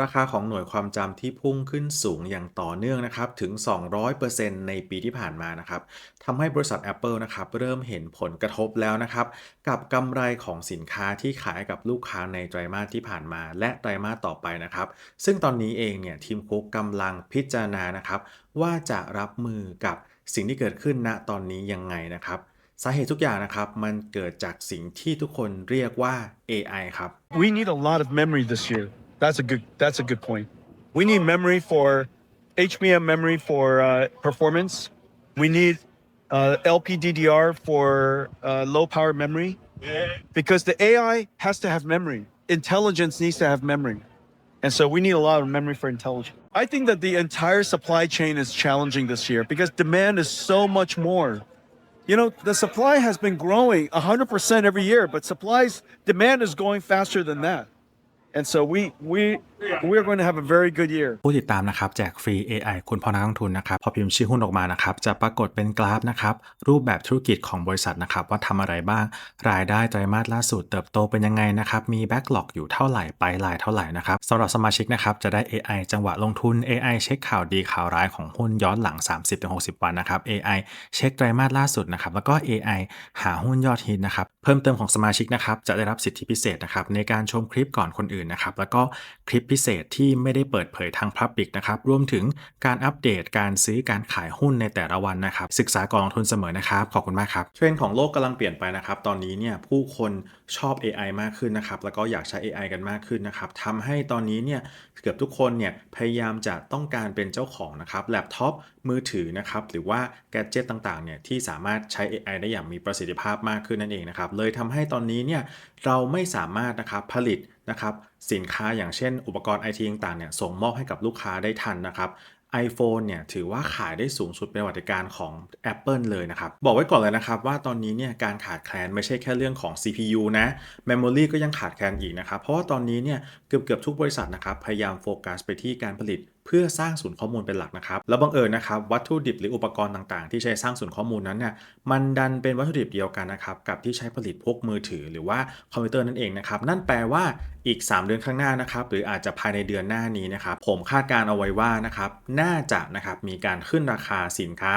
ราคาของหน่วยความจำที่พุ่งขึ้นสูงอย่างต่อเนื่องนะครับถึง 200%ในปีที่ผ่านมานะครับทำให้บริษัท Apple นะครับเริ่มเห็นผลกระทบแล้วนะครับกับกำไรของสินค้าที่ขายกับลูกค้าในไตรมาสที่ผ่านมา และไตรมาสต่อไปนะครับซึ่งตอนนี้เองเนี่ยทีมคุกกำลังพิจารณานะครับว่าจะรับมือกับสิ่งที่เกิดขึ้นณตอนนี้ยังไงนะครับสาเหตุทุกอย่างนะครับมันเกิดจากสิ่งที่ทุกคนเรียกว่า AI ครับ We need a lot of memory this year. That's a good. That's a good point. We need memory for HBM memory for uh, performance. We need uh, LPDDR for uh, low power memory because the AI has to have memory. Intelligence needs to have memory, and so we need a lot of memory for intelligence. I think that the entire supply chain is challenging this year because demand is so much more. You know, the supply has been growing 100% every year, but supplies demand is going faster than that. And so we we we're going to have a very good year. ผู้ติดตามนะครับแจกฟรี AI คุณพ่อนักลงทุนนะครับ พอพิมพ์ชื่อหุ้นออกมานะครับ จะปรากฏเป็นกราฟนะครับ รูปแบบธุรกิจของบริษัทนะครับ ว่าทำอะไรบ้าง รายได้ไตรมาสล่าสุดเติบโตเป็นยังไงนะครับ มีแบ็กหลอกอยู่เท่าไหร่ไปลายเท่าไหร่นะครับสำหรับสมาชิกนะครับ จะได้ AI จังหวะลงทุน AI เช็คข่าวดีข่าวร้ายของหุ้นย้อนหลัง 30-60 วันนะครับ AI เช็คไตรมาสล่าสุดนะครับแล้วก็ AI หาหุ้นยอดฮิตนะครับเพิ่มเติมของสมาชิกนะครับจะได้รับสิทธิพิเศษนะครับในการชมคลิปก่อนคนอื่นนะครับแล้วก็คลิปพิเศษที่ไม่ได้เปิดเผยทางพับบิกนะครับรวมถึงการอัปเดตการซื้อการขายหุ้นในแต่ละวันนะครับศึกษากองทุนเสมอนะครับขอบคุณมากครับเทรนด์ของโลกกำลังเปลี่ยนไปนะครับตอนนี้เนี่ยผู้คนชอบ AI มากขึ้นนะครับแล้วก็อยากใช้ AI กันมากขึ้นนะครับทำให้ตอนนี้เนี่ยเกือบทุกคนเนี่ยพยายามจะต้องการเป็นเจ้าของนะครับแล็ปท็อปมือถือนะครับหรือว่าแกจิตต่างๆเนี่ยที่สามารถใช้ AI ได้อย่างมีประสิทธิภาพมากขึ้นนั่นเองนะครับเลยทำให้ตอนนี้เนี่ยเราไม่สามารถนะครับผลิต นะครับสินค้าอย่างเช่น อุปกรณ์ไอทีต่างๆเนี่ยส่งมอบให้กับลูกค้าได้ทันนะครับ iPhone เนี่ยถือว่าขายได้สูงสุดเป็นประวัติการของ Apple เลยนะครับ บอกไว้ก่อนเลยนะครับว่าตอนนี้เนี่ยการขาดแคลนไม่ใช่แค่เรื่องของ CPU นะ Memory ก็ยังขาดแคลนอีกนะครับ เพราะว่าตอนนี้เนี่ยเกือบเกือบทุกบริษัทนะครับพยายามโฟกัสไปที่การผลิต เพื่อสร้างศูนย์ข้อมูลเป็นหลักนะครับ แล้วบังเอิญนะครับวัตถุดิบหรืออุปกรณ์ต่างๆ ที่ใช้สร้างศูนย์ข้อมูลนั้นเนี่ยมันดันเป็นวัตถุดิบเดียวกันนะครับกับที่ใช้ผลิตพวกมือถือหรือว่าคอมพิวเตอร์นั่นเองนะครับนั่นแปลว่าอีก 3 เดือนข้างหน้านะครับหรืออาจจะภายในเดือนหน้านี้นะครับผมคาดการเอาไว้ว่านะครับน่าจะนะครับมีการขึ้นราคาสินค้า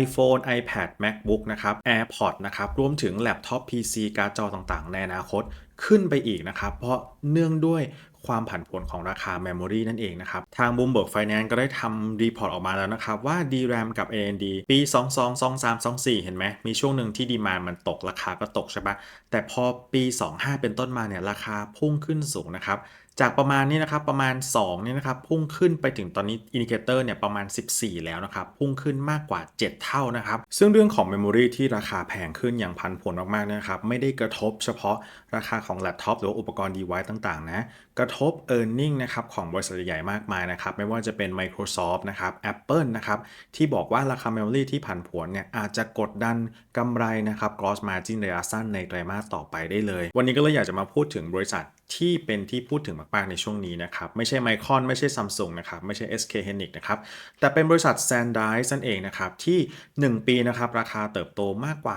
iPhone iPad MacBook นะครับ AirPods นะครับ รวมถึงแล็ปท็อป PC การ์ดจอต่างๆ ในอนาคตขึ้นไปอีกนะครับ เพราะเนื่องด้วย ความผันผวนของราคา Memory นั่นเองนะครับ ทาง Bloomberg Finance ก็ได้ทำรีพอร์ตออกมาแล้วนะครับ ว่า DRAM กับ AMD ปี 22 23 24 เห็นไหม มีช่วงหนึ่งที่ดีมานมันตกราคาก็ตกใช่ปะแต่พอปี 25 เป็นต้นมาเนี่ยราคาพุ่งขึ้นสูงนะครับ จากประมาณนี้นะครับประมาณ2เนี่ยนะครับพุ่งขึ้นไปถึงตอนนี้อินดิเคเตอร์เนี่ยประมาณ 14 แล้วนะครับพุ่งขึ้นมากกว่า 7 เท่านะครับซึ่งเรื่องของ Memory ที่ราคาแพงขึ้นอย่างพันผลมากๆนะครับไม่ได้กระทบเฉพาะราคาของแล็ปท็อปหรือว่าอุปกรณ์ device ต่างๆนะกระทบ e a r n i n g นะครับของบริษัทใหญ่มากมายนะครับไม่ว่าจะเป็น Microsoft นะครับ Apple นะครับที่บอกว่าราคา Memory ที่ผันผวนเนี่ยอาจจะกดดันกำไรนะครับ gross margin ระยะสั้นในไตรมาสต่อไปได้เลย วันนี้ก็เลยอยากจะมาพูดถึงบริษัท ที่เป็นที่พูดถึงมากๆในช่วงนี้นะครับ ไม่ใช่ไมคอนไม่ใช่ซัมซุงนะครับ ไม่ใช่ SK Hynix นะครับ แต่เป็นบริษัท SanDisk นั่นเองนะครับ ที่ 1 ปีนะครับ ราคาเติบโตมากกว่า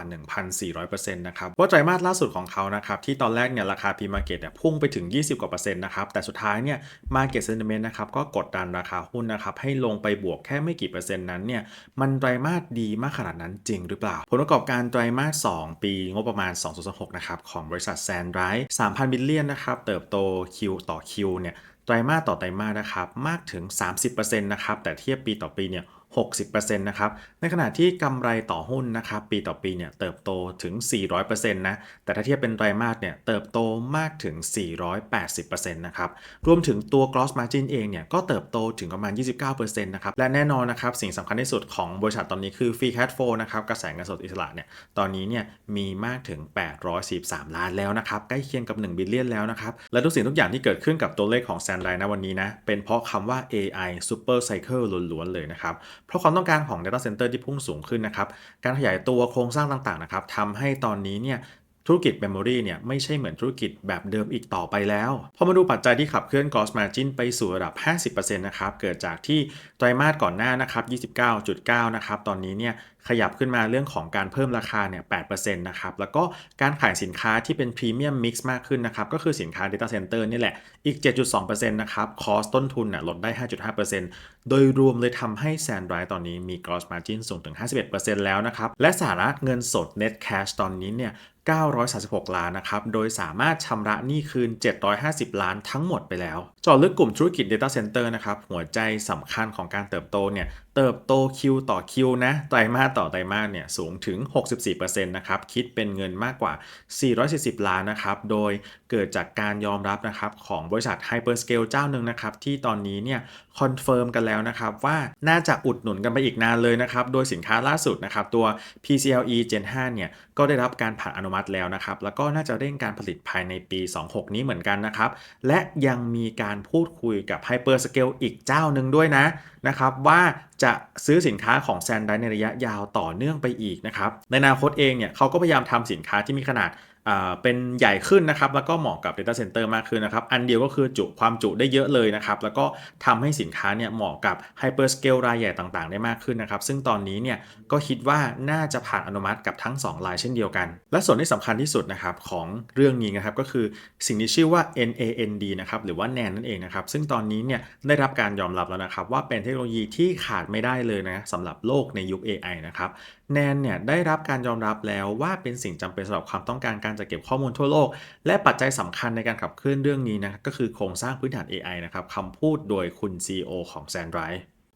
1,400%นะครับว่าไตรมาสล่าสุดของเขานะครับ ที่ตอนแรกเนี่ยราคา P-Market เนี่ยพุ่งไปถึง 20 กว่าเปอร์เซ็นต์นะครับ แต่สุดท้ายเนี่ย Market Sentiment นะครับก็กดดันราคาหุ้นนะครับให้ลงไปบวกแค่ไม่กี่เปอร์เซ็นต์นั้นเนี่ยมันไตรมาสดีมากขนาดนั้นจริงหรือเปล่า ผลประกอบการไตรมาส 2 ปีงบประมาณ 2026นะครับของบริษัท SanDisk 3,000บิลเลียนนะครับเติบโตคิวต่อคิวเนี่ยไตรมาสต่อไตรมาสนะครับมากถึง 30%นะครับแต่เทียบปีต่อปีเนี่ย 60%นะครับ ในขณะที่กำไรต่อหุ้นนะครับปีต่อปีเนี่ยเติบโตถึง 400%นะ แต่ถ้าเทียบเป็นไตรมาสเนี่ยเติบโตมากถึง 480%นะครับ รวมถึงตัว gross margin เองเนี่ยก็เติบโตถึงประมาณ 29%นะครับ และแน่นอนนะครับสิ่งสำคัญที่สุดของบริษัทตอนนี้คือ free cash flow นะครับกระแสเงินสดอิสระเนี่ยตอนนี้เนี่ยมีมากถึง 843 ล้านแล้วนะครับใกล้เคียงกับ 1 บิลเลียนแล้วนะครับ และทุกสิ่งทุกอย่างที่เกิดขึ้นกับตัวเลขของ s a n d i นะวันนี้นะเป็นเพราะคำว่า AI super cycle ล้วนๆเลยนะครับเพราะความต้องการของ Data Center ที่พุ่งสูงขึ้นนะครับ การขยายตัวโครงสร้างต่างๆนะครับทำให้ตอนนี้เนี่ยธุรกิจ Memory เนี่ยไม่ใช่เหมือนธุรกิจแบบเดิมอีกต่อไปแล้ว พอมาดูปัจจัยที่ขับเคลื่อน Gross Margin ไปสู่ระดับ 50%นะครับ เกิดจากที่ไตรมาสก่อนหน้านะครับ 29.9 นะครับ ตอนนี้เนี่ย ขยับขึ้นมาเรื่องของการเพิ่มราคาเนี่ย8%นะครับ แล้วก็การขายสินค้าที่เป็นพรีเมียมมิกซ์มากขึ้นนะครับ ก็คือสินค้า Data Center นี่แหละ อีก 7.2%นะครับ คอสต้นทุนน่ะลดได้ 5.5%โดยรวมเลยทำให้ Sandrite ตอนนี้มี gross margin สูงถึง 51%แล้วนะครับ และสาระเงินสด net cash ตอนนี้เนี่ย936 ล้านนะครับ โดยสามารถชำระหนี้คืน 750 ล้านทั้งหมดไปแล้วจาะลึกกลุ่มธุรกิจ Data Center นะครับ หัวใจสำคัญของการเติบโตเนี่ย เติบโตคิวต่อคิวนะ ไตรมาสต่อไตรมาสเนี่ยสูงถึง 64%นะครับคิดเป็นเงินมากกว่า 440 ล้านนะครับโดยเกิดจากการยอมรับนะครับของบริษัท Hyperscale เจ้าหนึ่งนะครับที่ตอนนี้เนี่ย คอนเฟิร์มกันแล้วนะครับว่าน่าจะอุดหนุนกันไปอีกนานเลยนะครับโดยสินค้าล่าสุดนะครับตัว PCLE Gen 5 เนี่ยก็ได้รับการผ่านอนุมัติแล้วนะครับแล้วก็น่าจะเร่งการผลิตภายในปี 26 นี้เหมือนกันนะครับและยังมีการพูดคุยกับ Hyperscale อีกเจ้าหนึ่งด้วยนะนะครับว่าจะซื้อสินค้าของ s a n d i ในระยะยาวต่อเนื่องไปอีกนะครับในอนาคตเองเนี่ยเขาก็พยายามทำสินค้าที่มีขนาด เป็นใหญ่ขึ้นนะครับ แล้วก็เหมาะกับ Data Center มากขึ้นนะครับ อันเดียวก็คือจุความจุได้เยอะเลยนะครับ แล้วก็ทำให้สินค้าเนี่ยเหมาะกับ Hyperscale รายใหญ่ต่างๆ ได้มากขึ้นนะครับ ซึ่งตอนนี้เนี่ยก็คิดว่าน่าจะผ่านอนุมัติกับทั้ง 2 รายเช่นเดียวกัน และส่วนที่สำคัญที่สุดนะครับของเรื่องนี้นะครับก็คือสิ่งที่ชื่อว่า NAND นะครับหรือว่า NAND นั่นเองนะครับซึ่งตอนนี้เนี่ยได้รับการยอมรับแล้วนะครับว่าเป็นเทคโนโลยีที่ขาดไม่ได้เลยนะสำหรับโลกในยุค AI นะครับแนนเนี่ยได้รับการยอมรับแล้วว่าเป็นสิ่งจำเป็นสำหรับความต้องการการจัดเก็บข้อมูลทั่วโลก และปัจจัยสำคัญในการขับเคลื่อนเรื่องนี้นะก็คือโครงสร้างพื้นฐาน AI นะครับคำพูดโดยคุณ CEO ของ s a n d r i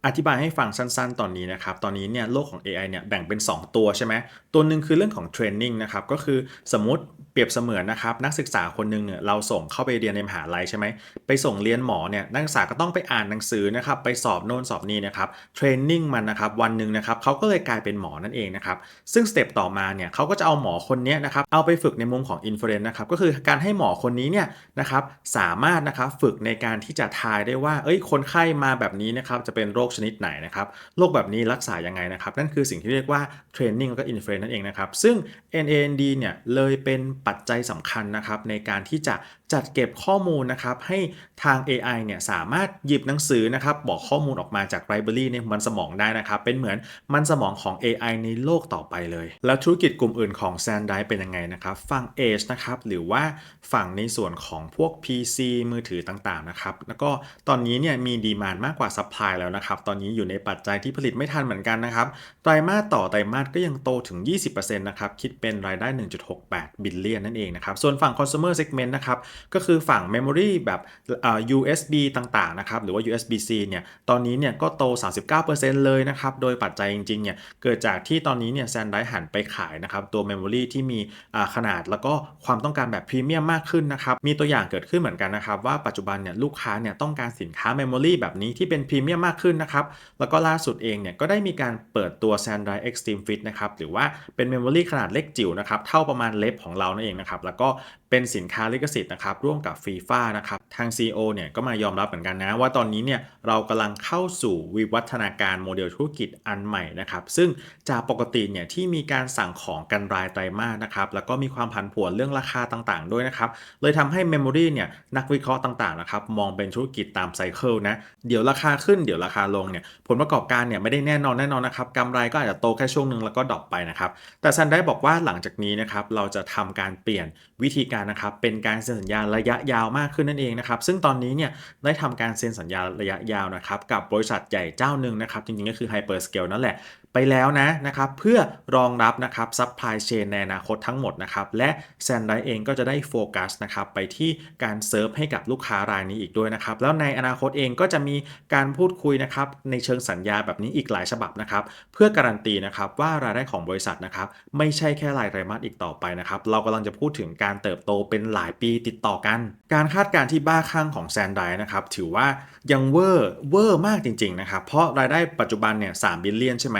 อธิบายให้ฟังสั้นๆ ตอนนี้นะครับ ตอนนี้เนี่ยโลกของ AI เนี่ยแบ่งเป็น 2 ตัวใช่ไหม ตัวหนึ่งคือเรื่องของเทรนนิ่งนะครับ ก็คือสมมติ รียบเสมือนนะครับนักศึกษาคนหนึ่งเนี่ยเราส่งเข้าไปเรียนในมหาลัยใช่ไหมไปส่งเรียนหมอเนี่ยนักศึกษาก็ต้องไปอ่านหนังสือนะครับไปสอบโน่นสอบนี่นะครับเทรนนิ่งมันนะครับวันหนึ่งนะครับเขาก็เลยกลายเป็นหมอนั่นเองนะครับซึ่งสเต็ปต่อมาเนี่ยเขาก็จะเอาหมอคนนี้นะครับเอาไปฝึกในมุมของอินฟลูเอนซ์นะครับก็คือการให้หมอคนนี้เนี่ยนะครับสามารถนะครับฝึกในการที่จะทายได้ว่าเอ้ยคนไข้มาแบบนี้นะครับจะเป็นโรคชนิดไหนนะครับโรคแบบนี้รักษายังไงนะครับนั่นคือสิ่งที่เรียกว่าเทรนนิ่งแล้วก็อินฟลูเอนซ์นั่นเองนะครับซึ่ง NAND เนี่ยเลยเป็นปัจจัยสำคัญนะครับในการที่จะจัดเก็บข้อมูลนะครับให้ทาง AI เนี่ยสามารถหยิบหนังสือนะครับบอกข้อมูลออกมาจากไ i บรารีในมันสมองได้นะครับเป็นเหมือนมันสมองของ AI ในโลกต่อไปเลย แล้วธุรกิจกลุ่มอื่นของ s a n d i เป็นยังไงนะครับฝั่ง Edge นะครับหรือว่าฝั่งในส่วนของพวก PC มือถือต่างๆนะครับแล้วก็ตอนนี้เนี่ยมีดีมานมากกว่าซัพพลายแล้วนะครับตอนนี้อยู่ในปัจจัยที่ผลิตไม่ทันเหมือนกันนะครับไตรมาสต่อไตรมาสก็ยังโตถึง 20%นะครับคิดเป็นรายได้ 1.68 บิลเลียนนั่นเองนะครับ ส่วนฝั่ง consumer segment นะครับ ก็คือฝั่ง memory แบบ USB ต่างๆ นะครับ หรือว่า USB-C เนี่ย ตอนนี้เนี่ยก็โต 39%เลยนะครับ โดยปัจจัยจริงๆ เนี่ย เกิดจากที่ตอนนี้เนี่ยแซนไดหันไปขายนะครับ ตัว memory ที่มีขนาดแล้วก็ความต้องการแบบพรีเมียมมากขึ้นนะครับ มีตัวอย่างเกิดขึ้นเหมือนกันนะครับ ว่าปัจจุบันเนี่ยลูกค้าเนี่ยต้องการสินค้า memory แบบนี้ที่เป็นพรีเมียมมากขึ้นนะครับ แล้วก็ล่าสุดเองเนี่ยก็ได้มีการเปิดตัว Sandrite Extreme Fit นะครับ หรือว่าเป็นเมมโมรีขนาดเล็กจิ๋วนะครับ เท่าประมาณเล็บของเรานั่นเองนะครับ แล้วก็ เป็นสินค้าลิขสิทธิ์นะครับร่วมกับฟีฟ่านะครับทาง CEO เนี่ยก็มายอมรับเหมือนกันนะ ว่าตอนนี้เนี่ยเรากำลังเข้าสู่วิวัฒนาการโมเดลธุรกิจอันใหม่นะครับซึ่งจากปกติเนี่ยที่มีการสั่งของกันรายไตรมาสนะครับแล้วก็มีความผันผวนเรื่องราคาต่างๆ ด้วยนะครับเลยทำให้เมมโมรีเนี่ยนักวิเคราะห์ต่างๆนะครับมองเป็นธุรกิจตามไซเคิลนะเดี๋ยวราคาขึ้นเดี๋ยวราคาลงเนี่ยผลประกอบการเนี่ยไม่ได้แน่นอนแน่นอนนะครับกำไรก็อาจจะโตแค่ช่วงหนึ่งแล้วก็ดรอปไปนะครับแต่ซันได้บอกว่าหลังจากนี้นะครับเราจะทำการเปลี่ยนวิธีการนะครับเป็นการเซ็นสัญญาระยะยาวมากขึ้นนั่นเองนะครับซึ่งตอนนี้เนี่ยได้ทำการเซ็นสัญญาระยะยาวนะครับกับบริษัทใหญ่เจ้าหนึ่งนะครับจริงๆก็คือ Hyperscale นั่นแหละ ไปแล้วนะนะครับเพื่อรองรับนะครับซัพพลายเชนในอนาคตทั้งหมดนะครับและแซนไดเองก็จะได้โฟกัสนะครับไปที่การเซิร์ฟให้กับลูกค้ารายนี้อีกด้วยนะครับแล้วในอนาคตเองก็จะมีการพูดคุยนะครับในเชิงสัญญาแบบนี้อีกหลายฉบับนะครับเพื่อการันตีนะครับว่ารายได้ของบริษัทนะครับไม่ใช่แค่รายไตรมาสอีกต่อไปนะครับเรากำลังจะพูดถึงการเติบโตเป็นหลายปีติดต่อกัน การคาดการณ์ที่บ้าคลั่งของแซนไดนะครับถือว่ายังเวอร์เวอร์มากจริงๆนะครับเพราะรายได้ปัจจุบันเนี่ย3บิลเลียนใช่ไหม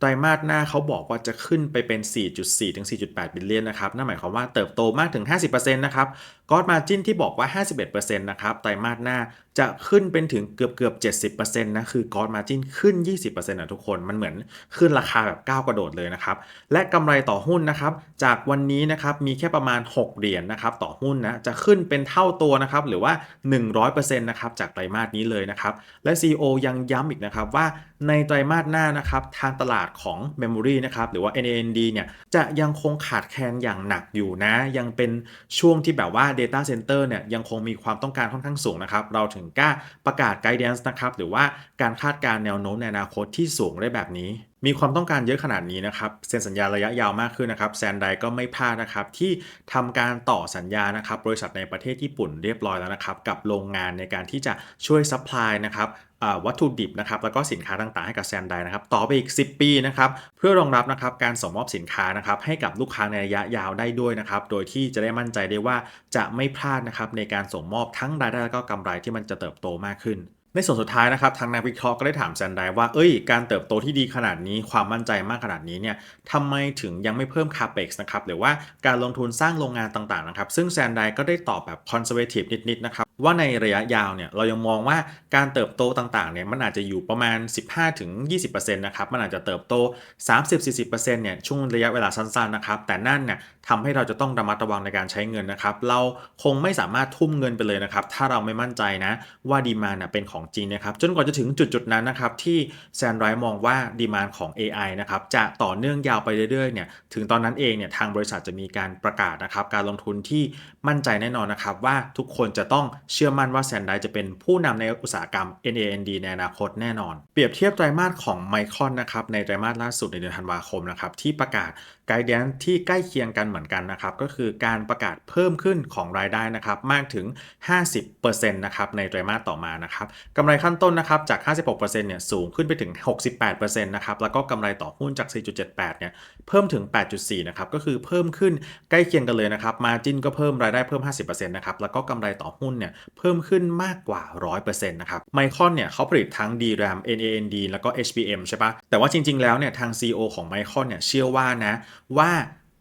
ไตรมาสหน้าเขาบอกว่าจะขึ้นไปเป็น 4.4 ถึง 4.8 บิลเลียนนะครับ นั่นหมายความว่าเติบโตมากถึง 50%นะครับกอดมาจินที่บอกว่า 51%นะครับ ไตรมาสหน้าจะขึ้นเป็นถึงเกือบเกือบ70%นะ คือกอดมาจินขึ้น 20%นะทุกคน มันเหมือนขึ้นราคาแบบก้าวกระโดดเลยนะครับ และกำไรต่อหุ้นนะครับ จากวันนี้นะครับ มีแค่ประมาณ 6 เหรียญนะครับ ต่อหุ้นนะ จะขึ้นเป็นเท่าตัวนะครับ หรือว่า 100%นะครับ จากไตรมาสนี้เลยนะครับ และ CEO ยังย้ำอีกนะครับว่าในไตรมาสหน้านะครับ ทางตลาดดของ Memory นะครับหรือว่า NAND เนี่ยจะยังคงขาดแคลนอย่างหนักอยู่นะ ยังเป็นช่วงที่แบบว่า Data Center เนี่ยยังคงมีความต้องการค่อนข้างสูงนะครับ เราถึงกล้าประกาศ Guidance นะครับหรือว่าการคาดการแนวโน้มในอนาคตที่สูงได้แบบนี้ มีความต้องการเยอะขนาดนี้นะครับเซ็นสัญญาระยะยาวมากขึ้นนะครับแซนไดก็ไม่พลาดนะครับที่ทำการต่อสัญญานะครับบริษัทในประเทศญี่ปุ่นเรียบร้อยแล้วนะครับกับโรงงานในการที่จะช่วยซัพพลายนะครับวัตถุดิบนะครับแล้วก็สินค้าต่างๆให้กับแซนไดนะครับต่อไปอีก 10 ปีนะครับเพื่อรองรับนะครับการส่งมอบสินค้านะครับให้กับลูกค้าในระยะยาวได้ด้วยนะครับโดยที่จะได้มั่นใจได้ว่าจะไม่พลาดนะครับในการส่งมอบทั้งรายได้และก็กำไรที่มันจะเติบโตมากขึ้น ในส่วนสุดท้ายนะครับทางนักวิเคราะห์ก็ได้ถามแซนไดว่า เอ้ย การเติบโตที่ดีขนาดนี้ความมั่นใจมากขนาดนี้เนี่ยทำไมถึงยังไม่เพิ่ม capex นะครับหรือว่าการลงทุนสร้างโรงงานต่างๆนะครับซึ่งแซนไดก็ได้ตอบแบบคอนเซอร์เวทีฟนิดๆนะครับ ว่าในระยะยาวเนี่ยเรายังมองว่าการเติบโตต่างๆเนี่ยมันอาจจะอยู่ประมาณ 15-20%นะครับมันอาจจะเติบโต 30-40%เนี่ยช่วงระยะเวลาสั้นๆนะครับแต่นั่นเนี่ยทำให้เราจะต้องระมัดระวังในการใช้เงินนะครับเราคงไม่สามารถทุ่มเงินไปเลยนะครับถ้าเราไม่มั่นใจนะว่าดีมานเป็นของจริงนะครับจนกว่าจะถึงจุดๆนั้นนะครับที่แซนไรมองว่าดีมานของ AI นะครับจะต่อเนื่องยาวไปเรื่อยๆเนี่ยถึงตอนนั้นเองเนี่ยทางบริษัทจะมีการประกาศนะครับการลงทุนที่มั่นใจแน่นอนนะครับว่าทุกคนจะต้องเชื่อมั่นว่าแซนไดจะเป็นผู้นำในอุตสาหกรรม NAND ในอนาคตแน่นอน เปรียบเทียบไตรมาสของไมคอนนะครับในไตรมาสล่าสุดในเดือนธันวาคมนะครับที่ประกาศ ไกด์แดนที่ใกล้เคียงกันเหมือนกันนะครับ ก็คือการประกาศเพิ่มขึ้นของรายได้นะครับมากถึง 50%นะครับในไตรมาสต่อมานะครับกำไรขั้นต้นนะครับจาก 56%เนี่ยสูงขึ้นไปถึง 68%นะครับแล้วก็กำไรต่อหุ้นจาก 4.78 เนี่ยเพิ่มถึง 8.4 นะครับก็คือเพิ่มขึ้นใกล้เคียงกันเลยนะครับมาจินก็เพิ่มรายได้เพิ่ม 50%นะครับแล้วก็กำไรต่อหุ้นเนี่ยเพิ่มขึ้นมากกว่า 100%นะครับไมคอนเนี่ยเขาผลิตทั้ง DRAM NAND แล้วก็ HBM ใช่ปะแต่ว่าจริง ๆ แล้วเนี่ยทาง CEO ของไมคอนเนี่ยเชื่อว่านะว่า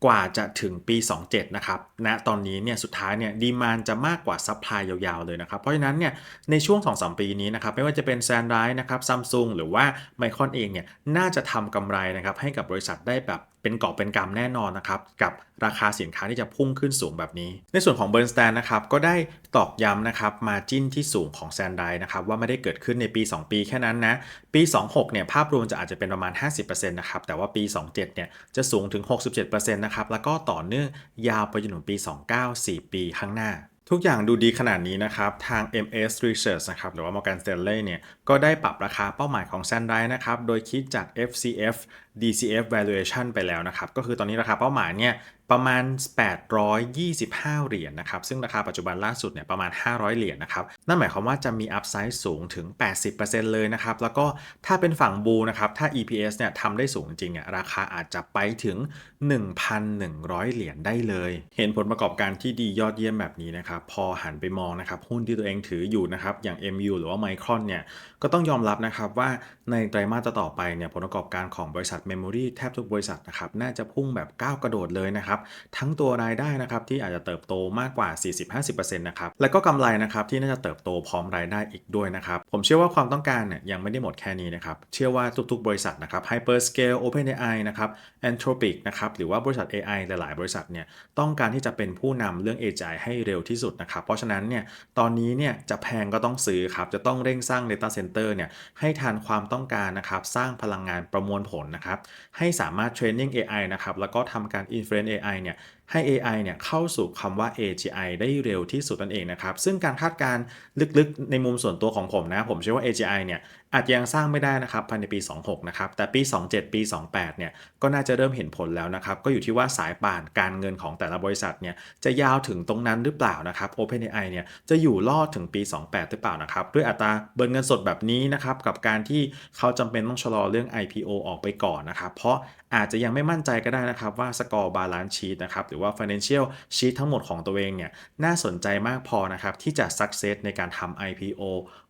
กว่าจะถึงปี 27 นะครับณตอนนี้เนี่ยสุดท้ายเนี่ยดีมานจะมากกว่าซัพพลายยาวๆเลยนะครับ เพราะฉะนั้นเนี่ยในช่วง 2-3 ปีนี้นะครับ ไม่ว่าจะเป็นแซนไรส์นะครับซัมซุงหรือว่าไมคอนเองเนี่ยน่าจะทำกำไรนะครับให้กับบริษัทได้แบบ เป็นกอบเป็นกำแน่นอนนะครับกับราคาสินค้าที่จะพุ่งขึ้นสูงแบบนี้ ในส่วนของเบิร์นสแตนนะครับก็ได้ตอกย้ำนะครับมาจิ้นที่สูงของแซนไดนะครับว่าไม่ได้เกิดขึ้นในปี 2 ปีแค่นั้นนะ ปี 26เนี่ยภาพรวมจะอาจจะเป็นประมาณ 50%นะครับแต่ว่าปี 27เนี่ยจะสูงถึง 67%นะครับแล้วก็ต่อเนื่องยาวไปจนถึงปี 29 4 ปีข้างหน้าทุกอย่างดูดีขนาดนี้นะครับ ทาง MS Research นะครับ หรือว่า Morgan Stanley เนี่ย ก็ได้ปรับราคาเป้าหมายของ s a n d i นะครับ โดยคิดจาก FCF DCF valuation ไปแล้วนะครับ ก็คือตอนนี้ราคาเป้าหมายเนี่ยประมาณ 825 เหรียญนะครับ ซึ่งราคาปัจจุบันล่าสุดเนี่ยประมาณ 500 เหรียญนะครับ นั่นหมายความว่าจะมี upside สูงถึง 80%เลยนะครับ แล้วก็ถ้าเป็นฝั่งบูนะครับ ถ้า EPS เนี่ยทำได้สูงจริงเนี่ยราคาอาจจะไปถึง 1,100 เหรียญได้เลย เห็นผลประกอบการที่ดียอดเยี่ยมแบบนี้นะครับ พอหันไปมองนะครับหุ้นที่ตัวเองถืออยู่นะครับ อย่าง MU หรือว่า Micron เนี่ย ก็ต้องยอมรับนะครับว่า ในไตรมาสต่อไปเนี่ยผลประกอบการของบริษัท Memory แทบทุกบริษัทนะครับน่าจะพุ่งแบบก้าวกระโดดเลยนะครับทั้งตัวรายได้นะครับที่อาจจะเติบโตมากกว่า 40-50%นะครับและก็กำไรนะครับที่น่าจะเติบโตพร้อมรายได้อีกด้วยนะครับผมเชื่อว่าความต้องการเนี่ยยังไม่ได้หมดแค่นี้นะครับเชื่อว่าทุกๆ บริษัทนะครับ Hyperscale OpenAI นะครับ Anthropic นะครับหรือว่าบริษัท AI หลายๆ บริษัทเนี่ยต้องการที่จะเป็นผู้นำเรื่อง AI ให้เร็วที่สุดนะครับเพราะฉะนั้นเนี่ยตอนนี้เนี่ยจะแพงก็ต้องซื้อครับจะต้องเร่งสร้าง Data Center เนี่ยให้ทันความต้อง้องการนะครับสร้างพลังงานประมวลผลนะครับให้สามารถเทรนนิ่ง AI นะครับแล้วก็ทำการ Inference AI เนี่ย ให้ AI เนี่ยเข้าสู่คำว่า AGI ได้เร็วที่สุดนั่นเองนะครับ ซึ่งการคาดการณ์ลึกๆ ในมุมส่วนตัวของผมนะ ผมเชื่อว่า AGI เนี่ยอาจจะยังสร้างไม่ได้นะครับภายในปี 26 นะครับ แต่ปี 27 ปี 28 เนี่ยก็น่าจะเริ่มเห็นผลแล้วนะครับ ก็อยู่ที่ว่าสายป่านการเงินของแต่ละบริษัทเนี่ยจะยาวถึงตรงนั้นหรือเปล่านะครับ OpenAI เนี่ยจะอยู่รอดถึงปี 28 หรือเปล่านะครับ ด้วยอัตราเบิร์นเงินสดแบบนี้นะครับกับการที่เขาจำเป็นต้องชะลอเรื่อง IPO ออกไปก่อนนะครับ เพราะอาจจะยังไม่มั่นใจก็ได้นะครับว่าสกอร์บาลานซ์ชีตนะครับหรือว่า Financial Sheet ทั้งหมดของตัวเองเนี่ยน่าสนใจมากพอนะครับที่จะ success ในการทำ IPO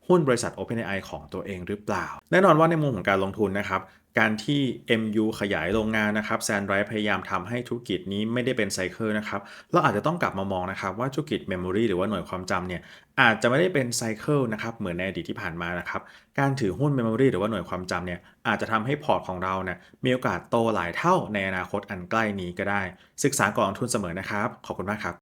หุ้นบริษัท OpenAI ของตัวเองหรือเปล่า แน่นอนว่าในมุมของการลงทุนนะครับ การที่ MU ขยายโรงงานนะครับแซนไรพยายามทำให้ธุรกิจนี้ไม่ได้เป็นไซเคิลนะครับเราอาจจะต้องกลับมามองนะครับว่าธุรกิจ Memory หรือว่าหน่วยความจำเนี่ยอาจจะไม่ได้เป็นไซเคิลนะครับเหมือนในอดีตที่ผ่านมานะครับการถือหุ้น Memory หรือว่าหน่วยความจำเนี่ยอาจจะทำให้พอร์ตของเราเนี่ยมีโอกาสโตหลายเท่าในอนาคตอันใกล้นี้ก็ได้ ศึกษาก่อนลงทุนเสมอนะครับ ขอบคุณมากครับ